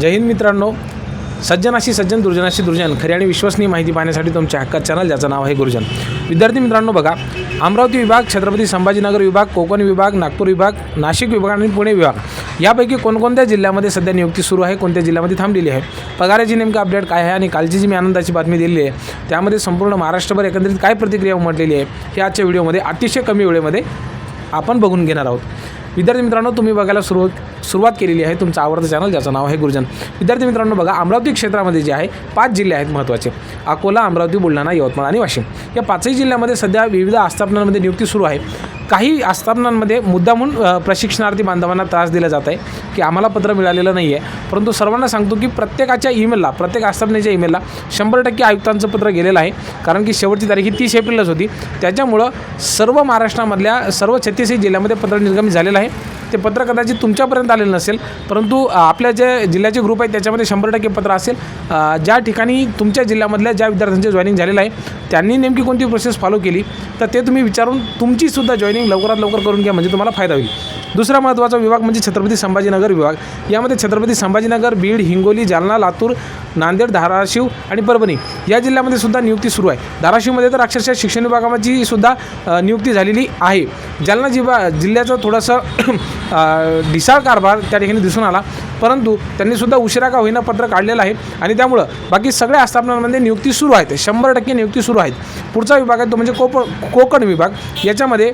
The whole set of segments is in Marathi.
जय हिंद मित्रांनो. सज्जनाशी सज्जन दुर्जनाशी दुर्जन खरी आणि विश्वसनीय माहिती पाहण्यासाठी तुमच्या हक्कात चॅनल ज्याचं नाव आहे गुरुजन. विद्यार्थी मित्रांनो बघा अमरावती विभाग छत्रपती संभाजीनगर विभाग कोकण विभाग नागपूर विभाग नाशिक विभाग आणि पुणे विभाग यापैकी कोणकोणत्या जिल्ह्यामध्ये सध्या नियुक्ती सुरू आहे कोणत्या जिल्ह्यामध्ये थांबलेली आहे? पगाराची नेमकी अपडेट काय आहे आणि कालची जी मी आनंदाची बातमी दिलेली आहे त्यामध्ये संपूर्ण महाराष्ट्रभर एकंदरीत काय प्रतिक्रिया उमटलेली आहे हे आजच्या व्हिडिओमध्ये अतिशय कमी वेळेमध्ये आपण बघून घेणार आहोत. विद्यार्थी मित्रांनो तुम्ही बघायला सुरुवात सुरुवात केलेली आहे तुमचं आवडतं चॅनल ज्याचं नाव आहे गुरुजन. विद्यार्थी मित्रांनो बघा अमरावती क्षेत्रामध्ये जे आहे पाच जिल्हे आहेत महत्त्वाचे. अकोला अमरावती बुलढाणा यवतमाळ आणि वाशिम. या पाचही जिल्ह्यामध्ये सध्या विविध आस्थापनांमध्ये नियुक्ती सुरू आहे. काही आस्थापनांमध्ये मुद्दामून प्रशिक्षणार्थी बांधवांना त्रास दिला जात आहे की आम्हाला पत्र मिळालेलं नाही आहे. परंतु सर्वांना सांगतो की प्रत्येकाच्या ईमेलला प्रत्येक आस्थापनेच्या ईमेलला शंभर टक्के आयुक्तांचं पत्र गेलेलं आहे. कारण की शेवटची तारीख ही तीस एप्रिलच होती. त्याच्यामुळं सर्व महाराष्ट्रामधल्या सर्व छत्तीसही जिल्ह्यामध्ये पत्र निर्गमित झालेलं आहे. right? ते पत्र कदाचित तुमच्यापर्यंत आलेलं नसेल परंतु आपल्या जे जिल्ह्याचे ग्रुप आहेत त्याच्यामध्ये शंभर टक्के पत्र असेल. ज्या ठिकाणी तुमच्या जिल्ह्यामधल्या ज्या विद्यार्थ्यांचे जॉईनिंग झालेलं आहे त्यांनी नेमकी कोणती प्रोसेस फॉलो केली? तर ते तुम्ही विचारून तुमचीसुद्धा जॉईनिंग लवकरात लवकर करून घ्या म्हणजे तुम्हाला फायदा होईल. दुसरा महत्त्वाचा विभाग म्हणजे छत्रपती संभाजीनगर विभाग. यामध्ये छत्रपती संभाजीनगर बीड हिंगोली जालना लातूर नांदेड धाराशिव आणि परभणी या जिल्ह्यामध्ये सुद्धा नियुक्ती सुरू आहे. धाराशिवमध्ये तर अक्षरशः शिक्षण विभागाची सुद्धा नियुक्ती झालेली आहे. जालना जिल्हा जिल्ह्याचं थोडंसं ढिसाळ कारभार त्या ठिकाणी दिसून आला. परंतु त्यांनी सुद्धा उशिरा का होईना पत्र काढलेलं आहे आणि त्यामुळं बाकी सगळ्या आस्थापनांमध्ये नियुक्ती सुरू आहेत. शंभर टक्के नियुक्ती सुरू आहेत. पुढचा विभाग आहे तो म्हणजे कोप कोकण विभाग. याच्यामध्ये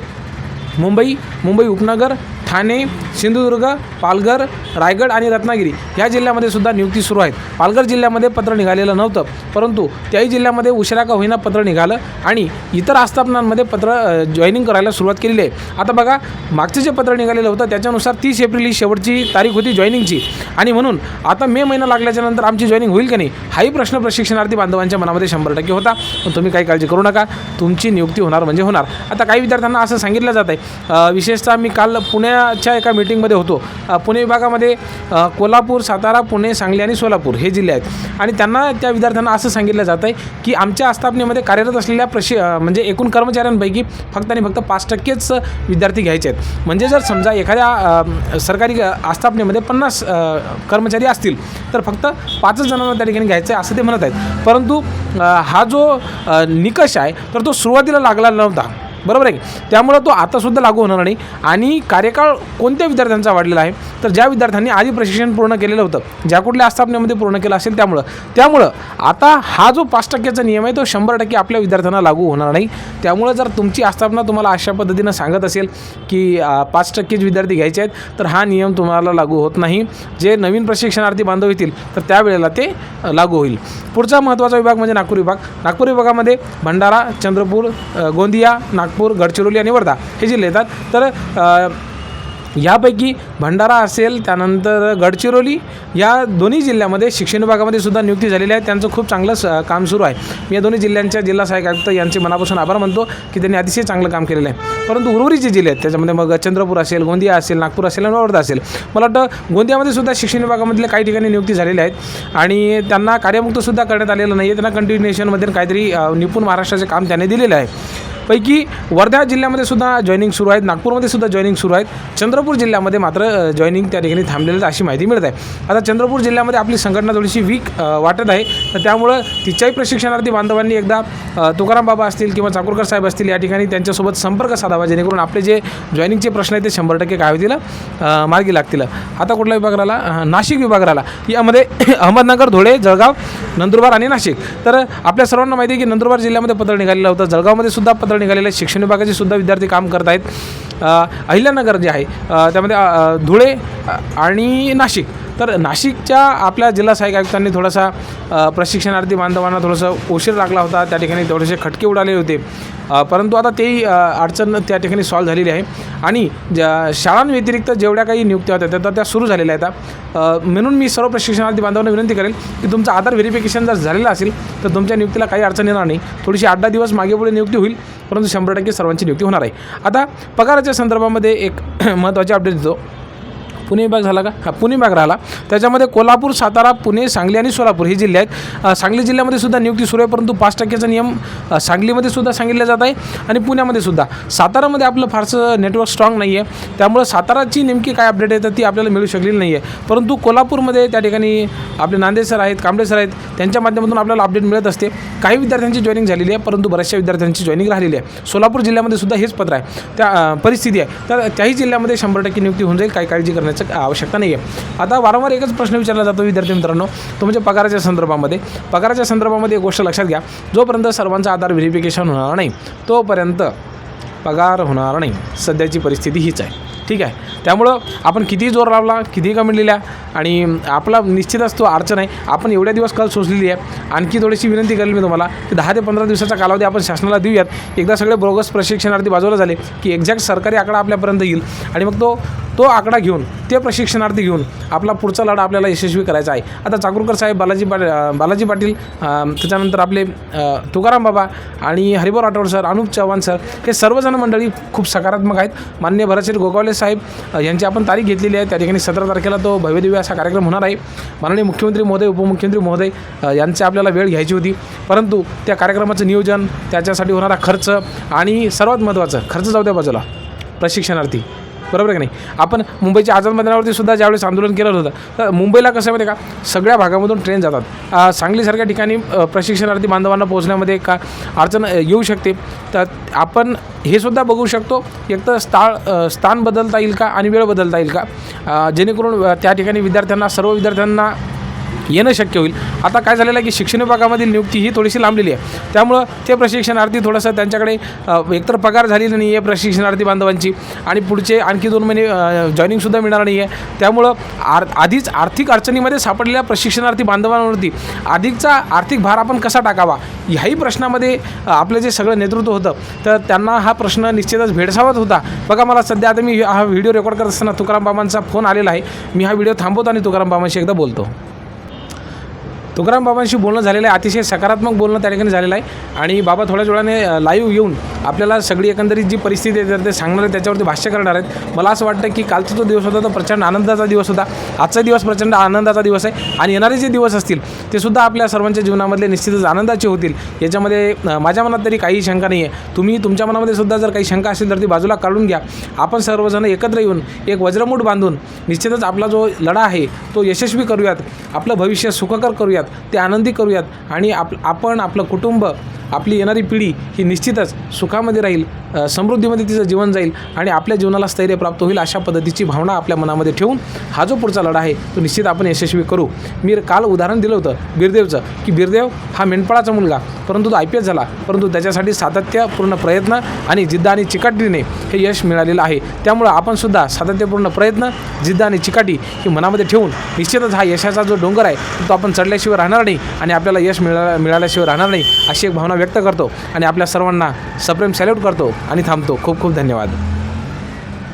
मुंबई मुंबई उपनगर ठाणे सिंधुदुर्ग पालघर रायगड आणि रत्नागिरी या जिल्ह्यामध्ये सुद्धा नियुक्ती सुरू आहेत. पालघर जिल्ह्यामध्ये पत्र निघालेलं नव्हतं परंतु त्याही जिल्ह्यामध्ये उशिरा का होईना पत्र निघालं आणि इतर आस्थापनांमध्ये पत्र जॉईनिंग करायला सुरुवात केलेली आहे. आता बघा मागचं जे पत्र निघालेलं होतं त्याच्यानुसार तीस एप्रिल ही शेवटची तारीख होती जॉईनिंगची आणि म्हणून आता मे महिना लागल्याच्या नंतर आमची जॉईनिंग होईल का नाही हाही प्रश्न प्रशिक्षणार्थी बांधवांच्या मनामध्ये शंभर टक्के होता. पण तुम्ही काही काळजी करू नका तुमची नियुक्ती होणार म्हणजे होणार. आता काही विद्यार्थ्यांना असं सांगितलं जात आहे विशेषतः मी काल पुण्या पुण्याच्या एका मीटिंगमध्ये होतो. पुणे विभागामध्ये कोल्हापूर सातारा पुणे सांगली आणि सोलापूर हे जिल्हे आहेत. आणि त्यांना त्या विद्यार्थ्यांना असं सांगितलं जात आहे की आमच्या आस्थापनेमध्ये कार्यरत असलेल्या प्रशि म्हणजे एकूण कर्मचाऱ्यांपैकी फक्त आणि फक्त पाच टक्केच विद्यार्थी घ्यायचे आहेत. म्हणजे जर समजा एखाद्या सरकारी आस्थापनेमध्ये पन्नास कर्मचारी असतील तर फक्त पाचच जणांना त्या ठिकाणी घ्यायचं आहे असं ते म्हणत आहेत. परंतु हा जो निकष आहे तर तो सुरुवातीला लागला नव्हता. बरोबर आहे की? त्यामुळं तो आतासुद्धा लागू होणार नाही. आणि कार्यकाळ कोणत्या विद्यार्थ्यांचा वाढलेला आहे? तर ज्या विद्यार्थ्यांनी आधी प्रशिक्षण पूर्ण केलेलं होतं ज्या कुठल्या आस्थापनेमध्ये पूर्ण केलं असेल त्यामुळं. त्यामुळं आता हा जो पाच टक्क्याचा नियम आहे तो शंभर टक्के आपल्या विद्यार्थ्यांना लागू होणार नाही. त्यामुळं जर तुमची आस्थापना तुम्हाला अशा पद्धतीनं सांगत असेल की पाच टक्केच विद्यार्थी घ्यायचे आहेत तर हा नियम तुम्हाला लागू होत नाही. जे नवीन प्रशिक्षणार्थी बांधव येतील तर त्यावेळेला ते लागू होईल. पुढचा महत्त्वाचा विभाग म्हणजे नागपूर विभाग. नागपूर विभागामध्ये भंडारा चंद्रपूर गोंदिया गोंदिया नागपूर गडचिरोली आणि वर्धा हे जिल्हे येतात. तर यापैकी भंडारा असेल त्यानंतर गडचिरोली या दोन्ही जिल्ह्यामध्ये शिक्षण विभागामध्ये सुद्धा नियुक्ती झालेली आहे. त्यांचं खूप चांगलं स काम सुरू आहे. मी या दोन्ही जिल्ह्यांच्या जिल्हा सहाय्यक आयुक्त यांचे मनापासून आभार मानतो की त्यांनी अतिशय चांगलं काम केलेलं आहे. परंतु उर्वरित जे जिल्हे आहेत त्याच्यामध्ये मग चंद्रपूर असेल गोंदिया असेल नागपूर असेल आणि वर्धा असेल मला वाटतं गोंदियामध्ये सुद्धा शिक्षण विभागामधल्या काही ठिकाणी नियुक्ती झालेल्या आहेत. आणि त्यांना कार्यमुक्तसुद्धा करण्यात आलेलं नाही आहे त्यांना कंटिन्युएशनमध्ये काहीतरी निपुण महाराष्ट्राचे काम त्यांनी दिलेलं आहे. पैकी वर्धा जिल्ह्यामध्ये सुद्धा जॉईनिंग सुरू आहेत. नागपूरमध्ये सुद्धा जॉईनिंग सुरू आहेत. चंद्रपूर जिल्ह्यामध्ये मात्र जॉईनिंग त्या ठिकाणी थांबलेलं आहे अशी माहिती मिळत आहे. आता चंद्रपूर जिल्ह्यामध्ये आपली संघटना थोडीशी वीक वाटत आहे. तर त्यामुळं तिच्याही प्रशिक्षणार्थी बांधवांनी एकदा तुकाराम बाबा असतील किंवा चाकूरकर साहेब असतील या ठिकाणी त्यांच्यासोबत संपर्क साधावा जेणेकरून आपले जे जॉईनिंगचे प्रश्न आहेत ते शंभर टक्के काय होतील मार्गी लागतील. आता कुठला विभाग राहिला नाशिक विभाग राहिला यामध्ये अहमदनगर धुळे जळगाव नंदुरबार आणि नाशिक. तर आपल्या सर्वांना माहिती आहे की नंदुरबार जिल्ह्यामध्ये पत्र निघालेलं होतं. जळगावमध्ये सुद्धा पत्र निघालेले शिक्षण विभागाचे सुद्धा विद्यार्थी काम करत आहेत. अहिल्यानगर जे आहे त्यामध्ये धुळे आणि नाशिक. तर नाशिकच्या आपल्या जिल्हा सहाय्यक आयुक्तांनी थोडासा प्रशिक्षणार्थी बांधवांना थोडंसं उशीर लागला होता. त्या ठिकाणी थोडेसे खटके उडाले होते. परंतु आता तेही अडचण त्या ठिकाणी सॉल्व्ह झालेली आहे. आणि ज्या शाळांव्यतिरिक्त जेवढ्या काही नियुक्त्या होत्या त्या त्या सुरू झालेल्या आहेत. म्हणून मी सर्व प्रशिक्षणार्थी बांधवांना विनंती करेल की तुमचं आधार व्हेरिफिकेशन जर झालेलं असेल तर तुमच्या नियुक्तीला काही अडचण येणार नाही. थोडीशी आठ दहा दिवस मागे पुढे नियुक्ती होईल परंतु शंभर टक्के सर्वांची नियुक्ती होणार आहे. आता पगाराच्या संदर्भामध्ये एक महत्त्वाचे अपडेट देतो. पुणे विभाग झाला का? हा पुणे विभाग राहिला. त्याच्यामध्ये कोल्हापूर सातारा पुणे सांगली आणि सोलापूर हे जिल्हे आहेत. सांगली जिल्ह्यामध्ये सुद्धा नियुक्ती सुरू आहे परंतु पाच टक्क्याचा नियम सांगलीमध्ये सुद्धा सांगितला जात आहे आणि पुण्यामध्ये सुद्धा. सातारामध्ये आपलं फारसं नेटवर्क स्ट्रॉंग नाही आहे त्यामुळे साताराची नेमकी काय अपडेट आहे तर ती आपल्याला मिळू शकलेली नाही आहे परंतु कोल्हापूरमध्ये त्या ठिकाणी आपले नांदे सर आहेत कांबळे सर आहेत त्यांच्या माध्यमातून आपल्याला अपडेट मिळत असते. काही विद्यार्थ्यांची जॉईनिंग झालेली आहे परंतु बऱ्याचशा विद्यार्थ्यांची जॉईनिंग राहिलेली आहे. सोलापूर जिल्ह्यामध्ये सुद्धा हेच पत्र आहे. त्या परिस्थिती आहे. तर त्याही जिल्ह्यामध्ये शंभर टक्के नियुक्ती होऊन जाईल काही काळजी करण्याचं आवश्यकता नाही आहे आता वारंवार एकच प्रश्न विचारला जातो विद्यार्थी मित्रांनो तो म्हणजे पगाराच्या संदर्भामध्ये. पगाराच्या संदर्भामध्ये एक गोष्ट लक्षात घ्या जोपर्यंत सर्वांचा आधार व्हेरिफिकेशन होणार नाही तोपर्यंत पगार होणार नाही. सध्याची परिस्थिती हीच आहे. ठीक आहे? त्यामुळं आपण किती जोर लावला किती कमी लिहिल्या आणि आपला निश्चित असतो अडचण आहे. आपण एवढ्या दिवस कल सोसलेली आहे. आणखी थोडीशी विनंती करेल मी तुम्हाला की दहा ते पंधरा दिवसाचा कालावधी आपण शासनाला देऊयात. एकदा सगळे बोगस प्रशिक्षणार्थी बाजूला झाले की एक्झॅक्ट सरकारी आकडा आपल्यापर्यंत येईल. आणि मग तो तो आकडा घेऊन ते प्रशिक्षणार्थी घेऊन आपला पुढचा लढा आपल्याला यशस्वी करायचा आहे. आता चाकूरकर साहेब बालाजी पाटील बालाजी पाटील त्याच्यानंतर आपले तुकाराम बाबा आणि हरिभाऊ राठोड सर अनुप चव्हाण सर हे सर्वजण मंडळी खूप सकारात्मक आहेत. मान्य भरतशेठ गोगावले साहेब यांची आपण तारीख घेतलेली आहे. त्या ठिकाणी सतरा तारखेला तो भव्यदिव्य असा कार्यक्रम होणार आहे. माननीय मुख्यमंत्री महोदय उपमुख्यमंत्री महोदय यांची आपल्याला वेळ घ्यायची होती. परंतु त्या कार्यक्रमाचं नियोजन त्याच्यासाठी होणारा खर्च आणि सर्वात महत्त्वाचं खर्च जाऊ द्या बाजूला प्रशिक्षणार्थी. बरोबर आहे की नाही? आपण मुंबईच्या आझाद मैदानावरती सुद्धा ज्यावेळेस आंदोलन केलं होतं तर मुंबईला कसं आहे माहिती आहे का? सगळ्या भागामधून ट्रेन जातात. सांगलीसारख्या ठिकाणी प्रशिक्षणार्थी बांधवांना पोहोचण्यामध्ये का अडचण येऊ शकते. तर आपण हे सुद्धा बघू शकतो एक तर स्थान बदलता येईल का आणि वेळ बदलता येईल का? जेणेकरून त्या ठिकाणी विद्यार्थ्यांना सर्व विद्यार्थ्यांना येणं शक्य होईल. आता काय झालेलं आहे की शिक्षण विभागामधील नियुक्ती ही थोडीशी लांबलेली आहे. त्यामुळं ते प्रशिक्षणार्थी थोडंसं त्यांच्याकडे एकतर पगार झालेली नाही आहे प्रशिक्षणार्थी बांधवांची आणि पुढचे आणखी दोन महिने जॉईनिंगसुद्धा मिळणार नाही आहे त्यामुळं आर आधीच आर्थिक अडचणीमध्ये सापडलेल्या प्रशिक्षणार्थी बांधवांवरती अधिकचा आर्थिक भार आपण कसा टाकावा? ह्याही प्रश्नामध्ये आपलं जे सगळं नेतृत्व होतं तर त्यांना हा प्रश्न निश्चितच भेडसावत होता. बघा मला सध्या आता मी हा व्हिडिओ रेकॉर्ड करत असताना तुकाराम बाबांचा फोन आलेला आहे. मी हा व्हिडिओ थांबवतो आणि तुकाराम बाबांशी एकदा बोलतो. तुकाराम बाबांशी बोलणं झालेलं आहे. अतिशय सकारात्मक बोलणं त्या ठिकाणी झालेलं आहे. आणि बाबा थोड्याच वेळाने लाईव्ह येऊन आपल्याला सगळी एकंदरीत जी परिस्थिती आहे तर ते सांगणार आहे त्याच्यावरती भाष्य करणार आहेत. मला असं वाटतं की कालचा जो दिवस होता तो प्रचंड आनंदाचा दिवस होता. आजचा दिवस प्रचंड आनंदाचा दिवस आहे. आणि येणारे जे दिवस असतील ते सुद्धा आपल्या सर्वांच्या जीवनामधले निश्चितच आनंदाचे होतील. याच्यामध्ये माझ्या मनात तरी काही शंका नाही आहे तुम्ही तुमच्या मनामध्ये सुद्धा जर काही शंका असेल तर ती बाजूला काढून घ्या. आपण सर्वजण एकत्र येऊन एक वज्रमूठ बांधून निश्चितच आपला जो लढा आहे तो यशस्वी करूयात. आपलं भविष्य सुखकर करूयात. ते आनंदी करूयात आणि आप आपण आपलं कुटुंब आपली येणारी पिढी ही निश्चितच सुखामध्ये राहील समृद्धीमध्ये तिचं जीवन जाईल आणि आपल्या जीवनाला स्थैर्य प्राप्त होईल अशा पद्धतीची भावना आपल्या मनामध्ये ठेवून हा जो पुढचा लढा आहे तो निश्चित आपण यशस्वी करू. मी काल उदाहरण दिलं होतं बिरदेवचं की बिरदेव हा मेंढपाळाचा मुलगा परंतु तो आय पी एस झाला परंतु त्याच्यासाठी सातत्यपूर्ण प्रयत्न आणि जिद्द आणि चिकाटीने हे यश मिळालेलं आहे. त्यामुळं आपण सुद्धा सातत्यपूर्ण प्रयत्न जिद्द आणि चिकाटी ही मनामध्ये ठेवून निश्चितच हा यशाचा जो डोंगर आहे तो आपण चढल्याशिवाय राहणार नाही आणि आपल्याला यश मिळा मिळाल्याशिवाय राहणार नाही अशी एक भावना व्यक्त करतो आणि आपल्या सर्वांना सप्रेम सॅल्यूट करतो आणि थांबतो. खूप खूप धन्यवाद.